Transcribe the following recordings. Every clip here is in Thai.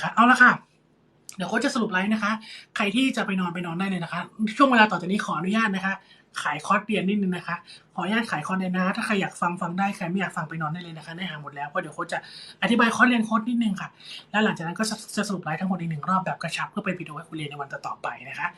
นะคะ เอาละค่ะ เดี๋ยวโค้ชจะสรุปไลฟ์นะคะ ใครที่จะไปนอนไปนอนได้เลยนะคะ ช่วงเวลาต่อจากนี้ขออนุญาตนะคะ ขายคอร์สเรียนนิดนึงนะคะ ขออนุญาตขายคอร์สเลยนะคะถ้าใครอยากฟังฟังได้ ใครไม่อยากฟังไปนอนได้เลยนะคะได้หาหมดแล้ว เพราะเดี๋ยวโค้ชจะอธิบายคอร์สเรียนโค้ชนิดนึงค่ะ แล้วหลังจากนั้นก็จะจะสรุปไลฟ์ทั้งหมดอีกหนึ่งรอบแบบกระชับเพื่อเป็นวิดีโอให้คุณเรียนในวันต่อๆไปนะคะ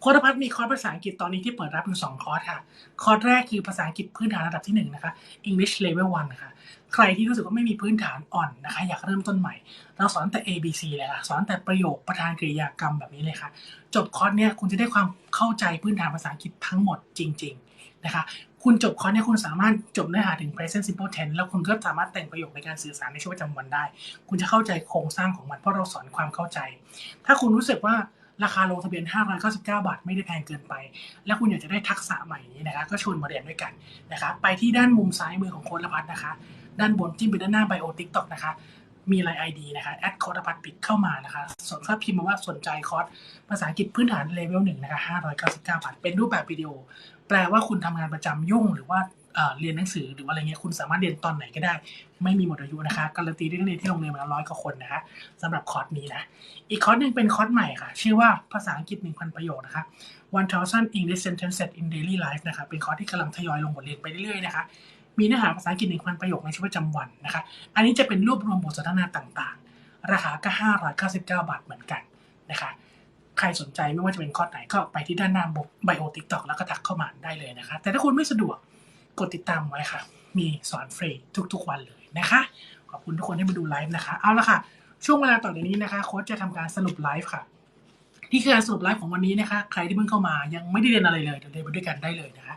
โค้ดพัฒน์มีคอร์สภาษาอังกฤษตอนนี้ที่เปิดรับอยู่สองคอร์สค่ะ คอร์สแรกคือภาษาอังกฤษพื้นฐานระดับที่หนึ่งนะคะ English Level 1นะคะ ใครที่รู้สึกว่าไม่มีพื้นฐานอ่อนนะคะ อยากเริ่มต้นใหม่ เราสอนแต่ A B C เลยค่ะ สอนแต่ประโยคประธานกริยากรรมแบบนี้เลยค่ะ จบคอร์สเนี่ยคุณจะได้ความเข้าใจพื้นฐานภาษาอังกฤษทั้งหมดจริง ๆ นะคะ คุณจบคอร์สเนี่ยคุณสามารถจบเนื้อหาถึง present simple tense แล้วคุณก็สามารถแต่งประโยคในการสื่อสารในชีวิตประจำวันได้ คุณจะเข้าใจโครงสร้างของมันเพราะเราสอนความเข้าใจ ถ้าคุณรู้สึกว่า ราคาลงทะเบียน 599 บาท ไม่ได้แพงเกินไป แล้วคุณอยากจะได้ทักษะใหม่นี้นะคะ ก็ชวนมาเรียนด้วยกันนะคะ ไปที่ด้านมุมซ้ายมือของโค้ดละพัฒน์นะคะ ด้านบนจิ้มไปด้านหน้าไบโอทิกตอกนะคะ มีไลน์ไอดีนะคะแอดโค้ดละพัฒน์ปิดเข้ามานะคะส่วนถ้าพิมพ์มาว่าสนใจคอร์สภาษาอังกฤษพื้นฐานเลเวลหนึ่งนะคะ599 บาท เป็นรูปแบบวิดีโอ แปลว่าคุณทำงานประจำยุ่งหรือว่า เรียนหนังสือหรือว่าอะไรเงี้ยคุณสามารถเรียนตอนไหนก็ได้ ไม่มีหมดอายุนะคะการันตีด้วยนักเรียนที่โรงเรียนมาแล้วร้อยกว่าคนนะคะสำหรับคอร์สนี้นะอีกคอร์สหนึ่งเป็นคอร์สใหม่ค่ะ ชื่อว่าภาษาอังกฤษ 1,000 ประโยคนะคะ1000 English Sentences in Daily Life นะคะเป็นคอร์สที่กำลังทยอยลงบทเรียนไปเรื่อยๆนะคะมีเนื้อหาภาษาอังกฤษ1,000 ประโยคในชีวิตประจำวันนะคะอันนี้จะเป็นรวบรวมบทสนทนาต่างๆ ราคาก็ 599 บาทเหมือนกันนะคะใครสนใจไม่ว่าจะเป็นคอร์สไหนก็ไปที่ด้านหน้าบไบโอทิกตอกแล้วก็ทักเข้ามาได้เลยนะคะแต่ถ้าคุณไม่สะดวก กดติดตามไว้ค่ะ มีสอนฟรีทุกๆวันเลยนะคะ ขอบคุณทุกคนที่มาดูไลฟ์นะคะ เอาละค่ะ ช่วงเวลาต่อจากนี้นะคะโค้ชจะทำการสรุปไลฟ์ค่ะนี่คือการสรุปไลฟ์ของวันนี้นะคะ ใครที่เพิ่งเข้ามายังไม่ได้เรียนอะไรเลยเดี๋ยวเรียนไปด้วยกันได้เลยนะคะ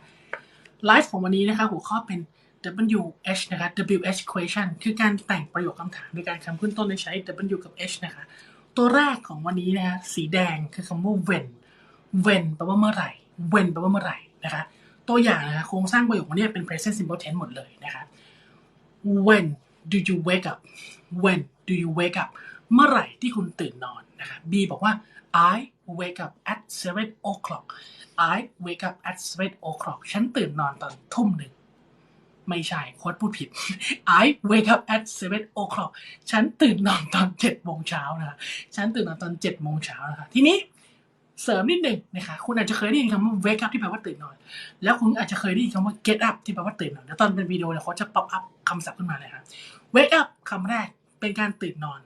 ไลฟ์ของวันนี้นะคะหัวข้อเป็น WH นะคะ WH question คือการแต่งประโยคคำถามโดยการคำขึ้นต้นโดยใช้ W กับ H นะคะ ตัวแรกของวันนี้นะคะสีแดงคือคำว่า when when แปลว่าเมื่อไหร่ when แปลว่าเมื่อไหร่นะคะ ตัวอย่างนะคะโครงสร้างประโยควันนี้เป็น present simple tense หมดเลยนะคะ when do you wake up when do you wake up เมื่อไหร่ที่คุณตื่นนอนนะคะ B บอกว่า I wake up at seven o'clock I wake up at seven o'clock ฉันตื่นนอนตอนทุ่มหนึ่ง ไม่ใช่โค้ดพูดผิด I wake up at seven o'clock ฉันตื่นนอนตอนเจ็ดโมงเช้านะคะฉันตื่นนอนตอนเจ็ดโมงเช้านะคะทีนี้ เสริมนิดหนึ่งนะคะคุณอาจจะเคยได้ยินคำว่า wake up ที่แปลว่าตื่นนอน แล้วคุณอาจจะเคยได้ยินคำว่า get up ที่แปลว่าตื่นนอนเดี๋ยวตอนเป็นวิดีโอเนี่ยเขาจะ pop up คำศัพท์ขึ้นมาเลยครับ wake up คำแรกเป็นการตื่นนอน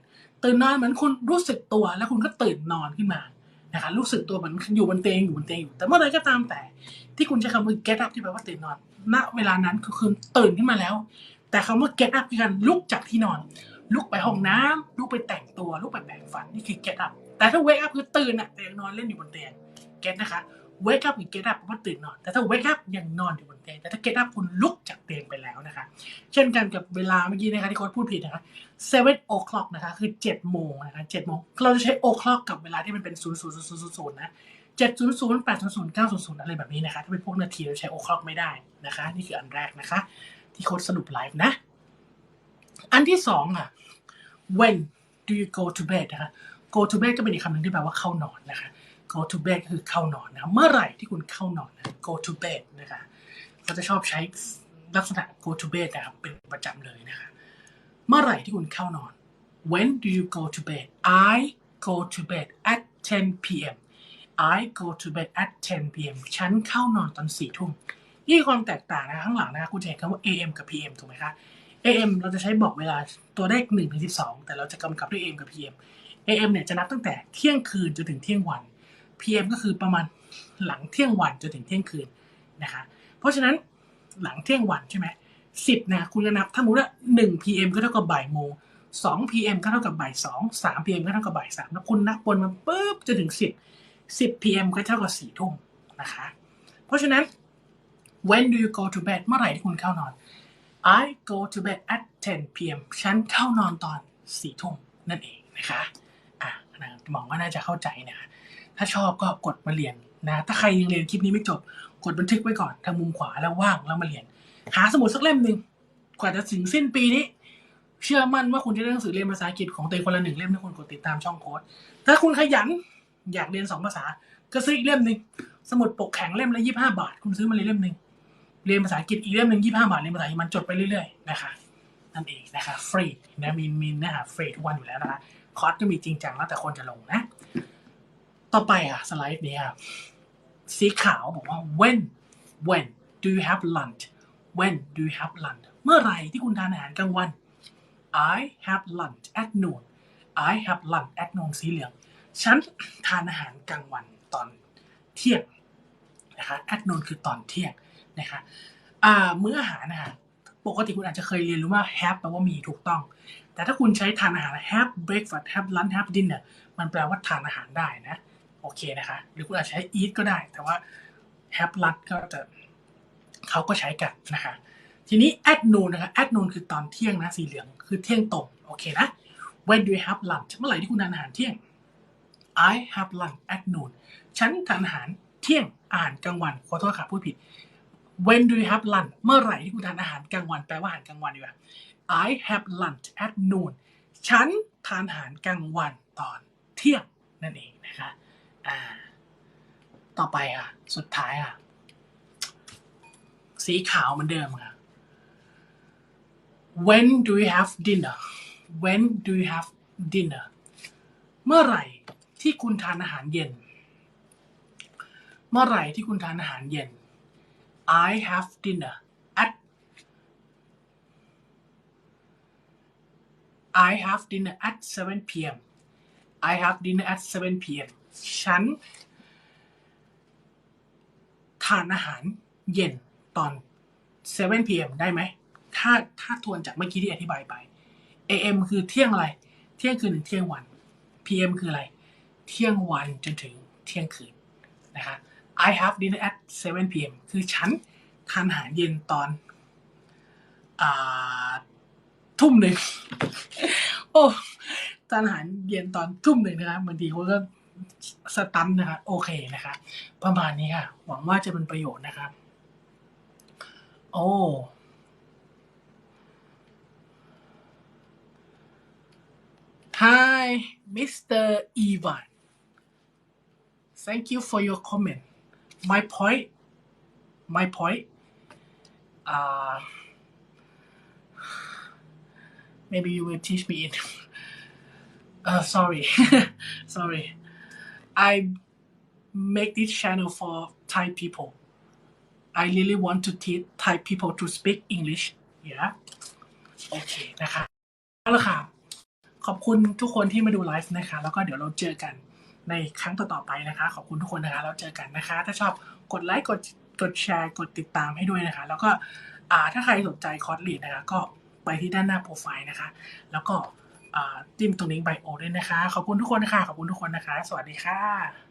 ตื่นนอนเหมือนคุณรู้สึกตัวแล้วคุณก็ตื่นนอนขึ้นมานะคะรู้สึกตัวเหมือนอยู่บนเตียงอยู่บนเตียงอยู่แต่เมื่อไรก็ตามแต่ ที่คุณใช้คำว่า get up ที่แปลว่าตื่นนอน ณเวลานั้นคือคุณตื่นขึ้นมาแล้ว แต่คำว่า get up คือการลุกจากที่นอน ลุกไปห้องน้ำลุกไปแต่งตัวลุกไปแปรงฟันนี่คือ get up แต่ถ้า wake up คือตื่นอะแต่ยังนอนเล่นอยู่บนเตียง get นะคะ wake up กับ get up แปลว่าตื่นนอน แต่ถ้า wake up ยังนอนอยู่บนเตียงแต่ถ้า get up คุณลุกจากเตียงไปแล้วนะคะ เช่นกันกับเวลาเมื่อกี้นะคะที่โค้ชพูดผิดนะคะ seven o'clock นะคะคือเจ็ดโมงนะคะเจ็ดโมงเราจะใช้ o'clock กับเวลาที่มันเป็นศูนย์ศูนย์ศูนย์ศูนย์ศูนย์นะเจ็ดศูนย์ศูนย์แปดศูนย์ศูนย์เก้าศูนย์ศูนย์อะไรแบบนี้นะคะถ้าเป็นพวกนาทีเราใช้ o'clock ไม่ได้นะคะ นี่คืออันแรกนะคะ ที่โค้ชสรุปไลฟ์นะ อันที่สองค่ะ when do you go to bed นะคะ go to bed ก็เป็นอีกคำหนึ่งที่แปลว่าเข้านอนนะคะ go to bed ก็คือเข้านอนนะะเมื่อไหร่ที่คุณเข้านอนนะ go to bed นะคะเขาจะชอบใช้ลักษณะ go to bed นะครับเป็นประจำเลยนะคะเมื่อไหร่ที่คุณเข้านอน when do you go to bed I go to bed at 10 p.m. I go to bed at 10 p.m. ฉันเข้านอนตอนสี่ทุ่มนี่ความแตกต่างนะข้างหลังนะคะคุณจะเห็นคำว่า AM กับ PM ถูกไหมคะ AM เราจะใช้บอกเวลาตัวเลข1ถึง12 แต่เราจะกำกับด้วย AM กับ PM AM เนี่ยจะนับตั้งแต่เที่ยงคืนจนถึงเที่ยงวัน PM ก็คือประมาณหลังเที่ยงวันจนถึงเที่ยงคืนนะคะเพราะฉะนั้นหลังเที่ยงวันใช่ไหมสิบนะคุณจะนับถ้ามมติว่าหนึ่ง PM ก็เท่ากับบ่ายโมงสอง PM ก็เท่ากับบ่ายสองสาม PM ก็เท่ากับบ่ายสามแล้วคุณนับวนมาปุ๊บจนถึงสิบสิบ PM ก็เท่ากับสี่ทุ่มนะคะเพราะฉะนั้น when do you go to bed เมื่อไหร่ที่คุณเข้านอน I go to bed at 10 p.m. ฉันเข้านอนตอนสี่ทุ่มนั่นเองนะคะ นะมองว่าน่าจะเข้าใจนะถ้าชอบก็กดมาเรียนนะถ้าใครยังเรียนคลิปนี้ไม่จบ กดบันทึกไว้ก่อนทางมุมขวาแล้วว่างแล้วมาเรียน หาสมุดสักเล่มหนึ่งกว่าจะถึงสิ้นปีนี้ เชื่อมั่นว่าคุณจะได้หนังสือเรียนภาษาอังกฤษของตัวเองคนละหนึ่งเล่มถ้าคุณกดติดตามช่องโค้ดถ้าคุณขยันอยากเรียนสองภาษา ก็ซื้ออีกเล่มหนึ่งสมุดปกแข็งเล่มละยี่บห้าบาท คุณซื้อมาเลยเล่มหนึ่งเรียนภาษาอังกฤษอีกเล่มหนึ่งยี่ห้าบาทเรียนภาษาอังกฤษมันจดไปเรื่อยๆนะคะนั่นเองนะคะฟรีนะมีมีเนื้อหาฟรีทุกวันอยู่แล้วนะคะ คอร์สจะมีจริงจังแล้วแต่คนจะลงนะ ต่อไปอะ สไลด์นี้ครับสีขาวบอกว่า when when do you have lunch when do you have lunch เมื่อไหร่ที่คุณทานอาหารกลางวัน I have lunch at noon I have lunch at noon สีเหลือง ฉันทานอาหารกลางวันตอนเที่ยงนะคะ at noon คือตอนเที่ยงนะคะอ่ามื้ออาหารนะคะปกติคุณอาจจะเคยเรียนรู้ว่า have แปลว่ามีถูกต้อง แต่ถ้าคุณใช้ทานอาหาร have breakfast have lunch have dinner มันแปลว่าทานอาหารได้นะ โอเคนะคะ หรือคุณอาจจะใช้ eat ก็ได้ แต่ว่า have lunch ก็จะเขาก็ใช้กันนะคะ ทีนี้ at noon นะคะ at noon คือตอนเที่ยงนะ สีเหลืองคือเที่ยงตรง โอเคนะ when do you have lunch เมื่อไหร่ที่คุณทานอาหารเที่ยง I have lunch at noon ฉันทานอาหารเที่ยงอาหารกลางวัน ขอโทษค่ะพูดผิด when do you have lunch เมื่อไหร่ที่คุณทานอาหารกลางวัน แปลว่าอาหารกลางวันดีกว่า I have lunch at noon ฉันทานอาหารกลางวันตอนเที่ยงนั่นเองนะคะอ่าต่อไปอะ สุดท้ายอะ สีขาวเหมือนเดิมค่ะ when do you have dinner when do you have dinner เมื่อไหร่ที่คุณทานอาหารเย็น เมื่อไหร่ที่คุณทานอาหารเย็น I have dinner at I have dinner at 7 p.m. I have dinner at 7 p.m. ฉันทานอาหารเย็นตอน 7 p.m. ได้ไหม ถ้าถ้าทวนจากเมื่อกี้ที่อธิบายไป a.m. คือเที่ยงอะไร เที่ยงคืนถึงเที่ยงวัน p.m. คืออะไร เที่ยงวันจนถึงเที่ยงคืนนะคะ I have dinner at 7 p.m. คือฉันทานอาหารเย็นตอนอ่า ทุ่มหนึ่งโอ้ทานอาหารเย็นตอนทุ่มหนึ่งนะครับบางทีเขาก็สตันนะครับโอเคนะคะประมาณนี้ค่ะ หวังว่าจะเป็นประโยชน์นะครับ โอ้ฮ Hi Mr. Ivan Thank you for your comment my point my point uh maybe you will teach me it uh sorry sorry I make this channel for Thai people I really want to teach Thai people to speak English yeah โอเคนะคะเอาละค่ะ ขอบคุณทุกคนที่มาดูไลฟ์นะคะ แล้วก็เดี๋ยวเราเจอกันในครั้งต่อๆไปนะคะ ขอบคุณทุกคนนะคะ เราเจอกันนะคะ ถ้าชอบกดไลค์ กด กดแชร์ กดติดตามให้ด้วยนะคะ แล้วก็อ่าถ้าใครสนใจคอร์สเรียนนะคะ ก็ ไปที่ด้านหน้าโปรไฟล์นะคะ แล้วก็จิ้มตรงนี้ไบโอด้วยนะคะ ขอบคุณทุกคนนะคะ ขอบคุณทุกคนนะคะ สวัสดีค่ะ